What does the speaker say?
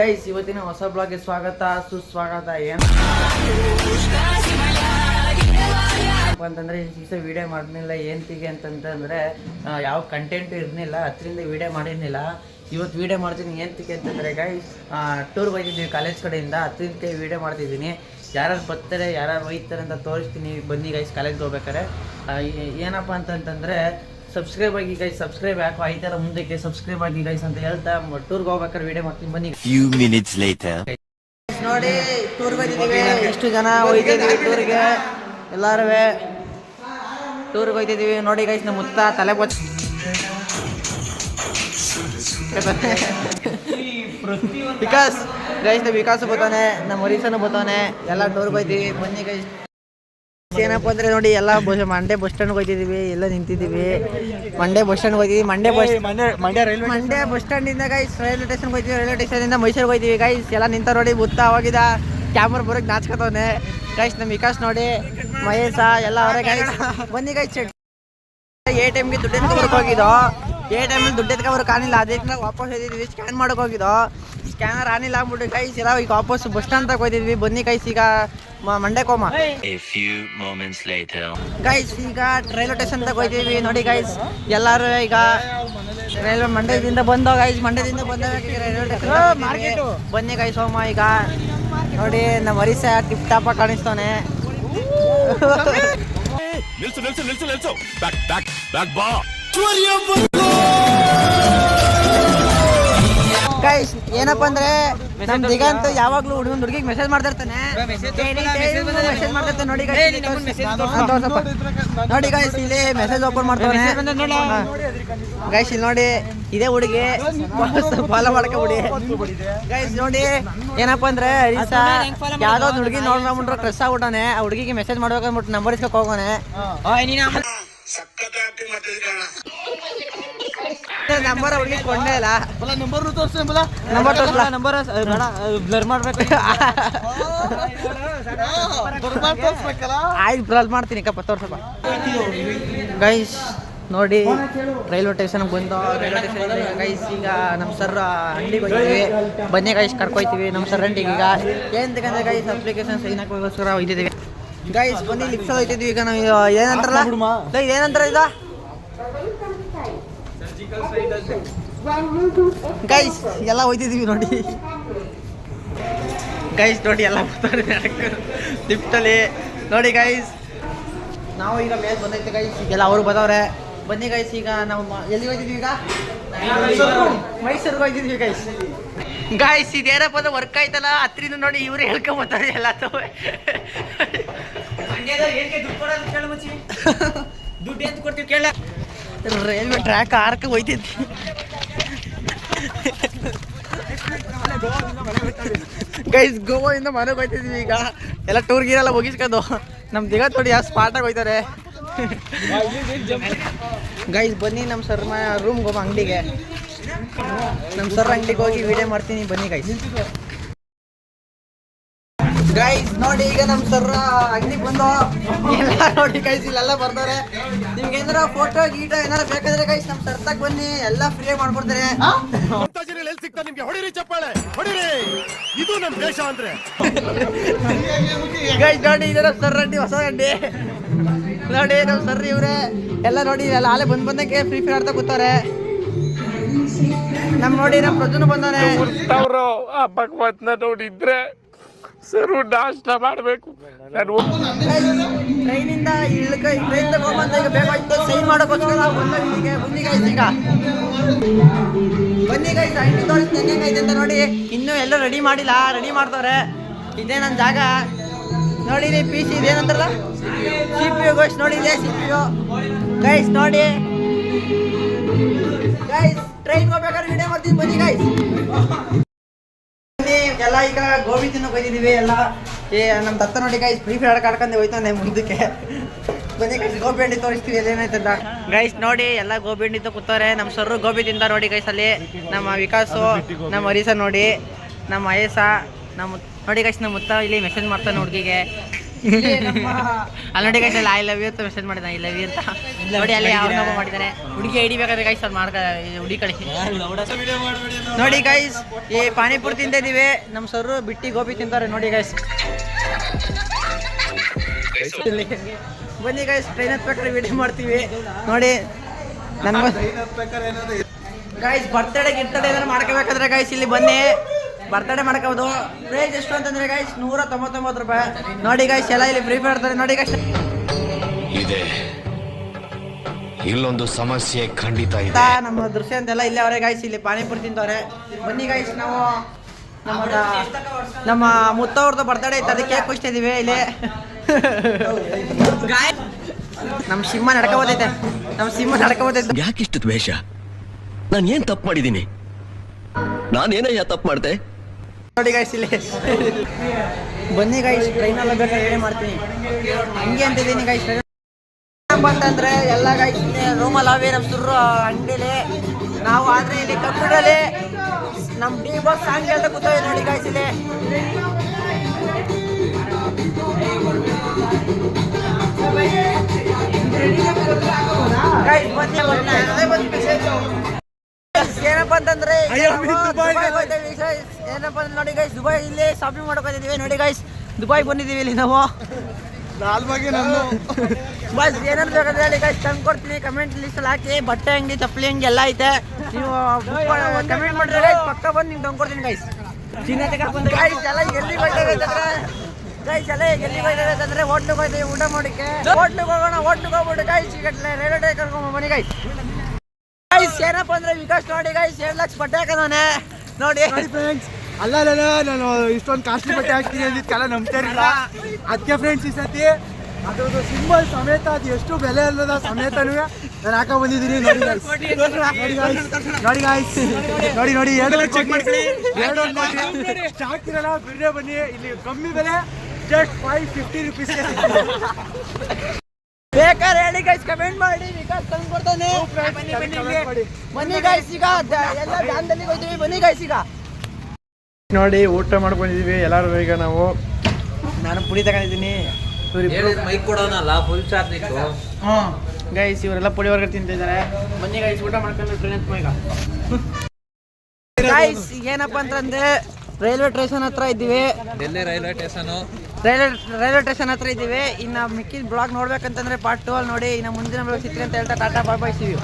Guys ಇವತ್ತಿನ ಹೊಸ ಬ್ಲಾಗ್ಗೆ ಸ್ವಾಗತ, ಸುಸ್ವಾಗತ, ಏನು? ಅಂತಂದ್ರೆ ದಿವಸ ವಿಡಿಯೋ ಮಾಡಿರ್ಲಿಲ್ಲ ಏನ್ತಿಗೆ ಅಂತಂತಂದ್ರೆ ಯಾವ ಕಂಟೆಂಟ್ ಇರಲಿಲ್ಲ ಅದರಿಂದ ವಿಡಿಯೋ ಮಾಡಿರ್ಲಿಲ್ಲ. ಇವತ್ತು ವಿಡಿಯೋ ಮಾಡ್ತೀನಿ ಏನ್ತಿಗೆ ಅಂತಂದ್ರೆ ಗೈಸ್ ಟೂರ್ ಹೋಗಿದ್ದೀವಿ ಕಾಲೇಜ್ ಕಡೆಯಿಂದ ಅದರಿಂದ ವಿಡಿಯೋ ಮಾಡ್ತಿದ್ದೀನಿ. ಯಾರು ಬರ್ತಾರೆ ಯಾರು ಒಯ್ತಾರೆ ಅಂತ ತೋರಿಸ್ತೀನಿ. ಬನ್ನಿ ಗೈಸ್ ಕಾಲೇಜ್ಗೆ ಹೋಗ್ಬೇಕಾರೆ ಏನಪ್ಪ ಅಂತಂತಂದ್ರೆ ಸಬ್ಸ್ಕ್ರೈಬ್ ಆಗಿ ಗೈಸ್ ಸಬ್ಸ್ಕ್ರೈಬ್ ಯಾಕೋ ತರ ಮುಂದಕ್ಕೆ ಸಬ್ಸ್ಕ್ರೈಬ್ ಆಗಿ ಗೈಸ್ ಅಂತ ಹೇಳ್ತಾ ಟೂರ್ಗೆ ಹೋಗ್ಬೇಕಾದ್ರೆ ವಿಡಿಯೋ ಮಾಡ್ತೀನಿ. ಬನ್ನಿ. ಫ್ಯೂ ಮಿನಿಟ್ಸ್ ಲೇಟರ್ ನೋಡಿ ಟೂರ್ ಬಂದಿದ್ದೀವಿ ಎಷ್ಟು ಜನ ಹೋಗಿದ್ದೀವಿ ಟೂರ್ಗೆ ಎಲ್ಲಾರು ಟೂರ್ಗೆ ಹೋಗ್ತಿದ್ದೀವಿ ನೋಡಿ ಗೈಸ್ ನಮ್ಮ ಮುತ್ತ ತಲೆ ಬಚ್ಚ ವಿಕಾಸ್ ಗೈಸ್ ನಮ್ಮ ವಿಕಾಸ್ ಬರ್ತಾನೆ ನಮ್ಮ ಹರೀಸನು ಬರ್ತಾನೆ ಎಲ್ಲ ಟೂರ್ಗೆ ಹೋಗ್ತೀವಿ ಬನ್ನಿ ಗೈಸ್ ಏನಪ್ಪ ಅಂದ್ರೆ ನೋಡಿ ಎಲ್ಲ ಬಸ್ ಮಂಡ್ಯ ಬಸ್ ಸ್ಟ್ಯಾಂಡ್ ಹೋಗ್ತಿದೀವಿ ಎಲ್ಲ ನಿಂತಿದ್ದೀವಿ ಮಂಡ್ಯ ಬಸ್ ಸ್ಟ್ಯಾಂಡ್ ಹೋಗ್ತೀವಿ Mandya bus Mandya bus stand ಇಂದ ಗೈಸ್ ರೈಲ್ವೆ ಸ್ಟೇಷನ್ ಹೋಗ್ತೀವಿ ರೈಲ್ವೆ ಸ್ಟೇಷನ್ ಇಂದ ಮೈಸೂರ್ ಹೋಗ್ತೀವಿ ಗೈಸ್ ಎಲ್ಲ ನಿಂತ ನೋಡಿ ಬುತ್ತ ಅವಾಗಿದ ಕ್ಯಾಮ್ರಾ ಬರೋಕ್ ನಾಚ್ಕೊತವನೆ. ಗೈಸ್ ನಮ್ ವಿಕಾಸ್ ನೋಡಿ ಮಹೇಶ ಎಲ್ಲ ಅವರೇ ಗೈಸ್ ಬನ್ನಿ ಗೈಸ್ ಎ ಟೈಮ್ಗೆ ದುಡ್ಡು ಎತ್ಕೊ ಹೋಗಿದ್ದು? ಏ ಎ ಟೈಮಲ್ಲಿ ದುಡ್ಡು ಎತ್ಕೊ ಬರೋಕೆ ಆನಿಲ್ಲ. ಅದಕ್ಕೆ ನಾವು ವಾಪಸ್ ಹೋಗಿದ್ವಿ ಸ್ಕ್ಯಾನ್ ಮಾಡಕ್ ಹೋಗಿದ್ದು? ಸ್ಕ್ಯಾನರ್ ಆನಿಲ್ಲ ಆಗ್ಬಿಟ್ಟು ಗೈಸ್ ಎಲ್ಲ ಈಗ ವಾಪಸ್ ಬಸ್ ಸ್ಟ್ಯಾಂಡ್ ತಗ ಹೋಗಿದ್ವಿ ಬನ್ನಿ ಗೈಸ್ ಈಗ ಮ- ಮಂಡ್ಯ ಕೋಮ. A few moments later. Guys ಈಗ ರೈಲ್ವೆ ಸ್ಟೇಷನ್ ತಗ ಹೋಯ್ತೀವಿ. ನೋಡಿ ಗೈಸ್ ಎಲ್ಲಾರು ಈಗ ರೈಲ್ವೆ ಮಂಡ್ಯದಿಂದ ಬಂದೋ ಗೈಸ್ ಮಂಡ್ಯದಿಂದ ಬಂದ ರೈಲ್ವೆ ಸ್ಟೇಷನ್ ಬನ್ನಿ ಗೈಸ್ ಹೋಮ ಈಗ. ನೋಡಿ ನಮ್ಮ ಹರಿಸ ಟಿಪ್ ಟಾಪ ಕಾಣಿಸ್ತಾನೆ. ನಿಲ್ಸು ನಿಲ್ಸು ನಿಲ್ಸು ನಿಲ್ಸು. ಬ್ಯಾಕ್ ಬ್ಯಾಕ್ ಬ್ಯಾಕ್ ಬಾ ಏನಪ್ಪ ಅಂದ್ರೆ ನಮ್ ದಿಗಂತ ಯಾವಾಗ್ಲೂ ಹುಡುಗನ್ ಹುಡುಗಿಗೆ ಮೆಸೇಜ್ ಮಾಡ್ತಾ ಇರ್ತಾನೆ ಮೆಸೇಜ್ ಮಾಡ್ತಿರ್ತಾನೆ. ನೋಡಿ. ನೋಡಿ ಗಾಯ್ಸ್ ಇಲ್ಲಿ ಮೆಸೇಜ್ ಓಪನ್ ಮಾಡ್ತಾನೆ. ಗೈಸ್ ಇಲ್ಲಿ ನೋಡಿ ಇದೇ ಹುಡುಗಿ. ಫಾಲೋ ಮಾಡಕ ಹುಡಿ ಗೈಸ್ ನೋಡಿ ಏನಪ್ಪ ಅಂದ್ರೆ ಯಾವ್ದೋ ಒಂದ್ ಹುಡುಗಿ ನೋಡ್ಕೊಂಡ್ಬಿಟ್ರೆ ಕ್ರೆಸ್ ಆಗ್ಬಿಟ್ಟಾನೆ. ಆ ಹುಡುಗಿಗೆ ಮೆಸೇಜ್ ಮಾಡ್ಬೇಕಂದ್ಬಿಟ್ಟು ನಂಬರ್ ಇಸ್ಕೊಕ್ ಹೋಗೋನೆ ನಂಬರ್ ಅವ್ರಿಗೆ ಕೊಂಡೇ ಇಲ್ಲ. ನಂಬರ್ ತೋರಿಸ್ತೀನಿ ಬಲ. ನಂಬರ್ ತೋರ್ಸ್ಲಾ? ನಂಬರ್ ಬೇಡ ಬ್ಲರ್ ಮಾಡ್ಬೇಕು. ಆಯ್ತು ಬ್ಲರ್ ಮಾಡ್ತೀನಿ ಕಪ್ಪ ತೋರ್ಸಪ್ಪ ಗೈಸ್ ನೋಡಿ ರೈಲ್ವೆ ಸ್ಟೇಷನ್ ಬಂದು ರೈಲ್ವೆ ಸ್ಟೇಷನ್ ಗೈಸ್ ಈಗ ನಮ್ಮ ಸರ್ ಅಂಗಡಿಗೆ ಹೋಗ್ತೀವಿ ಬನ್ನಿ ಗೈಸ್ ಕರ್ಕೊಯ್ತೀವಿ ನಮ್ಮ ಸರ್ ಅಂಗಡಿಗೆ ಈಗ. ಏನಂತಂದ್ರೆ ಗೈಸ್ ಅಪ್ಲಿಕೇಶನ್ ಸೈನ್ ಹಾಕೋಸ್ಕರ ಹೋಗ್ತಿದ್ದೀವಿ ಗೈಸ್ ಬನ್ನಿ ಲಿಪ್ಸಲ್ಲಿ ಹೋಗ್ತಿದ್ವಿ ಈಗ ನಾವು ಏನಂತಾರಲ್ಲ? ಏನಂತಾರ ಇದು? ಗೈಸ್ ಎಲ್ಲ ಹೋಯ್ತಿದೀವಿ ನೋಡಿ. ಗೈಸ್ ನೋಡಿ ಎಲ್ಲ ಬರ್ತಾರೆ. ಲಿಫ್ಟಲ್ಲಿ ನೋಡಿ ಗೈಸ್ ನಾವು ಈಗ ಮೇಲೆ ಬಂದೈತೆ ಗೈಸ್ ಈಗೆಲ್ಲ ಅವರು ಬಂದವ್ರೆ ಬನ್ನಿ ಗೈಸ್ ಈಗ ನಾವು ಎಲ್ಲಿ ಹೋಯ್ತಿದ್ವಿ ಈಗ? ಮೈಸೂರಿಗೆ ಹೋಯ್ತಿದ್ವಿ ಗೈಸ್ ಗಾಯ್ಸ್ ಇದೇನಪ್ಪ ಅಂದ್ರೆ ವರ್ಕ್ ಆಯ್ತಲ್ಲ? ಹತ್ರಿಂದ ನೋಡಿ ಇವ್ರು ಹೇಳ್ಕೊಂಬತ್ತಾರೆ ಎಲ್ಲ ದುಡ್ಡು ಎಂತ ಕೊಡ್ತೀವಿ ಕೇಳ. ರೈಲ್ವೆ ಟ್ರ್ಯಾಕ್ ಆರ್ಕ ಹೋಯ್ತಿದ್ವಿ ಗೈಸ್ ಗೋವಾದಿಂದ ಮನೆಗೆ ಹೋಯ್ತಿದ್ವಿ ಈಗ. ಎಲ್ಲ ಟೂರ್ ಗೀರೆಲ್ಲ ಮುಗಿಸ್ಕೊಂಡು. ನಮ್ಮ ದಿಗ ನೋಡಿ ಯಾವ ಸ್ಪಾಟಾಗಿ ಹೋಯ್ತಾರೆ. ಗೈಸ್ ಬನ್ನಿ ನಮ್ಮ ಸರ್ ರೂಮ್ಗೆ ಹೋಗೋ ಅಂಗಡಿಗೆ. ನಮ್ಮ ಸರ್ ಅಂಗಡಿಗೆ ಹೋಗಿ ವಿಡಿಯೋ ಮಾಡ್ತೀನಿ. ಬನ್ನಿ ಗೈಸ್ ಗೈಸ್ ನೋಡಿ ಈಗ ನಮ್ಮ ಸರ್ ಅಂಗಡಿಗೆ ಬಂದು ಎಲ್ಲ ನೋಡಿ ಗೈಸ್ ಇಲ್ಲೆಲ್ಲ ಬರ್ತಾರೆ ನಿಮ್ಗೆ ಏನಾರ ಫೋಟೋ ಗೀಟೋ ಏನಾರ ಬೇಕಾದ್ರೆ ಗೈಸ್ ನಮ್ಮ ಸರ್ ತಗ ಬನ್ನಿ ಎಲ್ಲ ಫ್ರೀ ಮಾಡ್ಕೊಡ್ತಾರೆ. ಎಲ್ಲಿ ಸಿಗ್ತಾ ನಿಮ್ಗೆ? ಹೊಡಿರಿ ಚಪ್ಪಾಳೆ ಹೊಡಿರಿ. ಇದು ನಮ್ ದೇಶ ಅಂದ್ರೆ. ಗೈಸ್ ನೋಡಿ ಇದರ ನಮ್ಮ ಸರ್ ಅಂಡಿ ಹೊಸ ಅಂಡಿ ನೋಡಿ ನಮ್ಮ ಸರ್ ಇವ್ರೆ. ಎಲ್ಲ ನೋಡಿ ಎಲ್ಲ ಆಲೆ ಬಂದ್ ಬಂದಕ್ಕೆ ಫ್ರೀ ಫೈರ್ ಆಡ್ತಾ ಕೂತಾರೆ ನಮ್ ನೋಡಿ ನಮ್ಮ ಪ್ರಜನು ಬಂದಾನೆ ಅವರು ಆ ಭಗವಂತನ ನೋಡಿದ್ರೆ ಸರು ನಾಷ್ಟ ಮಾಡಬೇಕು. ನಾನು ಟ್ರೈನಿಂದ ಇಳ್ಕ ಟ್ರೈನಿಂದ ಈಗ ಸೈನ್ ಮಾಡೋಕ್ಕೋಸ್ಕರ ನಾವು ಬಂದ ಇಲ್ಲಿಗೆ ತೋರಿಸ್ತೀನಿ ಅಂತ ನೋಡಿ. ಇನ್ನೂ ಎಲ್ಲ ರೆಡಿ ಮಾಡಿಲ್ಲ ರೆಡಿ ಮಾಡ್ತವ್ರೆ ಇದೇ ನನ್ನ ಜಾಗ. ನೋಡಿ ಪಿ ಸಿ ಇದೇನಂತಾರಲ್ಲ ಸಿ ಪಿ ಯು ನೋಡಿ ಇದೆ ಸಿ ಪಿ ಯು ಗೈಸ್ ನೋಡಿ. ಗೈಸ್ ಟ್ರೈನ್ ಹೋಗ್ಬೇಕಾದ್ರೆ ವಿಡಿಯೋ ಮಾಡ್ತೀನಿ. ಬನ್ನಿ ಗೈಸ್ ಎಲ್ಲ ಈಗ ಗೋಬಿ ತಿನ್ನೋಕೆ ಹೋಗಿದ್ದೀವಿ ಎಲ್ಲ ಏ ನಮ್ಮ ದತ್ತ ನೋಡಿ ಗೈಸ್ ಫ್ರೀ ಫೈರ್ ಆಡ್ಕೊಂಡು ಹೋಯ್ತಾನೆ ಮುಂದಕ್ಕೆ. ಬನ್ನಿ ಗೈಸ್ ಗೋಬಿ ಹಣ್ಣಿ ತೋರಿಸ್ತೀವಿ ಏನೇನೈತಂತ ಗೈಸ್ ನೋಡಿ, ಎಲ್ಲ ಗೋಬಿ ಹಣ್ಣಿ ಕೂತಾರೆ ನಮ್ಮ ಸರ್ರು ಗೋಬಿ ತಿಂದ ನೋಡಿ ಗೈಸ್ ಅಲ್ಲಿ ನಮ್ಮ ವಿಕಾಸು, ನಮ್ಮ ಹರೀಸ ನೋಡಿ, ನಮ್ಮ ಅಯಸ, ನಮ್ಮ ನೋಡಿ ಗೈಸ್ ನಮ್ಮ ಮುತ್ತ ಇಲ್ಲಿ ಮೆಸೇಜ್ ಮಾಡ್ತಾನೆ ಹುಡುಗಿಗೆ. ಅಲ್ಲಿ ನೋಡಿ ಗೈಸ್ ಅಲ್ಲಿ ಐ ಲವ್ ಯು ಅಂತ ಮೆಸೇಜ್ ಮಾಡಿದ ಐ ಲವ್ ಯು ಅಂತ. ನೋಡಿ ಅಲ್ಲಿ ಯಾವ ಮಾಡಿದ್ದಾರೆ ಹುಡುಗಿ ಹಿಡಿಬೇಕಾದ್ರೆ ಗೈಸ್ ಅಲ್ಲಿ ಮಾಡ್ಕ ಹುಡುಗಿ ಕಳಿ ನೋಡಿ ಗೈಸ್ ಈ ಪಾನಿಪುರಿ ತಿಂದಿದ್ದೀವಿ ನಮ್ಮ ಸರ್ ಬಿಟ್ಟಿ ಗೋಬಿ ತಿಂತಾರೆ ನೋಡಿ ಗೈಸ್ ಬನ್ನಿ ಗೈಸ್ ಟ್ರೈನ್ ಹತ್ಬೇಕಾದ್ರೆ ವಿಡಿಯೋ ಮಾಡ್ತೀವಿ. ನೋಡಿ ನನ್ಗೆ ಗೈಸ್ ಬರ್ತಡೇ ಗಿರ್ತಡೇ ಏನಾದ್ರು ಮಾಡ್ಕೋಬೇಕಾದ್ರೆ ಗೈಸ್ ಇಲ್ಲಿ ಬನ್ನಿ. ಬರ್ತಡೇ ಮಾಡ್ಕೋಬೋದು ಪ್ರೈಸ್ ಎಷ್ಟು ಅಂತಂದ್ರೆ ಗೈಸ್ ನೂರ ತೊಂಬತ್ತೊಂಬತ್ತು ರೂಪಾಯಿ. ನೋಡಿ ಗೈಸ್ ಎಲ್ಲ ಇಲ್ಲಿ ಫ್ರೀ ಫೈರ್ ಇರ್ತಾರೆ ನೋಡಿ ಗೈಸ್ ಇದೆ. ಇಲ್ಲೊಂದು ಸಮಸ್ಯೆ ಖಂಡಿತ ಇದೆ. ನಮ್ಮ ದೃಶ್ಯ ಅಂತೆಲ್ಲ ಇಲ್ಲೇ ಅವರೇ ಗಾಯ್ಸ್ ಇಲ್ಲಿ ಪಾನಿಪುರಿ ತಿಂತವ್ರೆ. ಬನ್ನಿ ಗಾಯ್ಸ್ ನಾವು ನಮ್ಮ ನಮ್ಮ ಮುತ್ತವ್ರದ್ದು ಬರ್ತಡೇ ಇತ್ತು ಅದಕ್ಕೆ ಕೇಕ್ ಕುಚ್ತಾ ಇದೀವಿ ಇಲ್ಲಿ. ನಮ್ಮ ಸಿಂಹ ನಡ್ಕೋಬೋದೈತೆ ನಮ್ಮ ಸಿಂಹ ನಡ್ಕೋಬೋದೈತೆ ಯಾಕಿಷ್ಟು ದ್ವೇಷ? ನಾನು ಏನ್ ತಪ್ಪು ಮಾಡಿದ್ದೀನಿ? ನಾನೇನಯ್ಯ ತಪ್ಪು ಮಾಡ್ದೆ? ನೋಡಿ ಗಾಯ್ಸ್ ಇಲ್ಲಿ ಬನ್ನಿ ಗಾಯ್ಸ್ ಟ್ರೈನಲ್ಲಿ ಬೇಕಾದ್ರೆ ಹೇಳಿ ಮಾಡ್ತೀನಿ ಹಂಗೆ ಅಂತಿದ್ದೀನಿ ಗಾಯ್ಸ್ ಬಂತಂದ್ರೆ, ಎಲ್ಲ ಗಾಯ್ಸ್ ರೂಮಲ್ಲಿ ಅವೇ ನಮ್ಮ ಸುರ್ರು ಅಂಗಡಿಲಿ ನಾವು ಆದ್ರೆ ಇಲ್ಲಿ ಕಂಪ್ಯೂಟರಲ್ಲಿ ನಮ್ಮ ಡಿ ಬಾಕ್ಸ್ ಸಾಂಗ್ ಎಲ್ಲ ಕೂತವೆ ನೋಡಿ ಗಾಯ್ಸ್ ಇಲ್ಲಿ ಗಾಯ್ಸ್ ಬನ್ನಿ. ಅದೇ ಬಂದ್. ಏನಪ್ಪ ಅಂತಂದ್ರೆ ಏನಪ್ಪ ಅಂದ್ರೆ ನೋಡಿ ಗೈಸ್ ದುಬೈ ಇಲ್ಲಿ ಶಾಪಿಂಗ್ ಮಾಡ್ಕೊಂಡಿದೀವಿ ನೋಡಿ ಗೈಸ್ ದುಬೈ ಬಂದಿದೀವಿ ಇಲ್ಲಿ ನಾವು. ಬಸ್ ಏನಾದ್ರು ಬೇಕಾದ್ರೆ ಹೇಳಿ ಗೈಸ್ ತಂದು ಕೊಡ್ತೀನಿ. ಕಮೆಂಟ್ ಲಿಸ್ಟ್ ಅಲ್ಲಿ ಹಾಕಿ. ಬಟ್ಟೆ ಅಂಗಡಿ ಚಪ್ಪಲಿ ಅಂಗಡಿ ಎಲ್ಲ ಐತೆ. ನೀವು ಕಮೆಂಟ್ ಮಾಡಿದ್ರೆ ಗೈಸ್ ಪಕ್ಕ ಬಂದು ನಿಮ್ಗೆ ತಂದು ಕೊಡ್ತೀನಿ ಗೈಸ್ ಗೈಸ್ ಎಲ್ಲ ಎಲ್ಲಿ ಹೋಗ್ತಾಗೈತಂದ್ರೆ ಗೈಸ್ ಎಲ್ಲ ಎಲ್ಲಿ ಹೋಗ್ತಾಗೈತಂದ್ರೆ ಹೋಟ್ಲಿಗೆ ಹೋಗ್ತೀವಿ ಊಟ ಮಾಡೋಕ್ಕೆ. ಹೋಟ್ಲಿಗೆ ಹೋಗೋಣ ಹೋಟ್ಲಿಗೆ ಹೋಗ್ಬಿಟ್ಟು ಗೈಸ್ ಈಗ ರೈಲ್ವೆ ಟ್ರೈ ಕರ್ಕೊಂಡು ಬನ್ನಿ ಗೈಸ್ ಏನಪ್ಪ ಅಂದ್ರೆ ವಿಕಾಸ್ ನೋಡಿ ಗೈಸ್ ಎರಡು ಲಕ್ಷ ಬಟ್ಟೆ ಹಾಕದಾನೆ. ನೋಡಿ. ಫ್ರೆಂಡ್ಸ್ ಅಲ್ಲ ಅಲ್ಲ ನಾನು ಇಷ್ಟೊಂದು ಕಾಸ್ಟ್ಲಿ ಬಟ್ಟೆ ಹಾಕ್ತೀನಿ ಅಂದಿದ್ದಕ್ಕೆಲ್ಲ ನಂಬ್ತಾರಿಲ್ಲ ಅದಕ್ಕೆ ಫ್ರೆಂಡ್ಸ್ ಈ ಸತಿ ಅದ್ರದ್ದು ಸಿಂಬಲ್ ಸಮೇತ ಅದು ಎಷ್ಟು ಬೆಲೆ ಅಲ್ಲದ ಸಮೇತನೂ ನಾನು ಹಾಕ ಬಂದಿದ್ದೀನಿ. ನೋಡಿ guys. ನೋಡಿ guys. ನೋಡಿ ಗಾಯ್ಸ್ ನೋಡಿ ನೋಡಿ ಎರಡು ಚೆಕ್ ಮಾಡ್ಕೊಳ್ಳಿ. ಎರಡು ಸ್ಟಾಕ್ ಇರಲ್ಲ ಬಿರ್ರೆ ಬನ್ನಿ. ಇಲ್ಲಿ ಕಮ್ಮಿ ಬೆಲೆ ಜಸ್ಟ್ ಫೈವ್ ಫಿಫ್ಟಿ ರುಪೀಸ್ ಬೇಕಾದ್ರೆ ಹೇಳಿ ಗೈಸ್ ಕಮೆಂಟ್ ಮಾಡಿ ವಿಕಾಸ್ ತಂದು ಕೊಡ್ತಾನೆ ಬನ್ನಿ ಬನ್ನಿ ಬನ್ನಿ ಗೈಸ್ ಈಗ ಎಲ್ಲ ಡ್ಯಾಮ್ದಲ್ಲಿ ಹೋಗ್ತೀವಿ ಬನ್ನಿ ಗೈಸ್ ಈಗ. ನೋಡಿ ಊಟ ಮಾಡ್ಕೊಂಡಿದೀವಿ. ಎಲ್ಲರೂ ಈಗ ನಾವು. ನಾನು ಪುಡಿ ತಗೊಂಡಿದ್ದೀನಿ. ಮೈಕ್ ಕೊಡೋನಲ್ಲ ಫುಲ್ ಚಾರ್ಜ್ ಇತ್ತು. ಹ್ಞೂ ಗೈಸ್ ಇವರೆಲ್ಲ ಪುಡಿ ಹೊರಗಡೆ ತಿಂತಿದ್ದಾರೆ. ಬನ್ನಿ ಗೈಸ್ ಊಟ ಮಾಡ್ಕೊಂಡು ಟ್ರೈನ್ ಈಗ. ಗೈಸ್ ಏನಪ್ಪ ಅಂತಂದ್ರೆ ರೈಲ್ವೆ ಸ್ಟೇಷನ್ ಹತ್ರ ಇದ್ದೀವಿ. Delhi railway station railway railway station ಹತ್ರ ಇದ್ದೀವಿ. ಇನ್ನು ಮಿಕ್ಕಿದ ಬ್ಲಾಗ್ ನೋಡ್ಬೇಕಂತಂದ್ರೆ ಪಾರ್ಟ್ ಟು ಅಲ್ಲಿ ನೋಡಿ. ಇನ್ನು ಮುಂದಿನ ಬ್ಲಾಗ್ ಸಿಗ್ತೀರಿ ಅಂತ ಹೇಳ್ತಾ ಟಾಟಾ ಬಾಯ್ ಬಾಯ್ ಸಿವಿ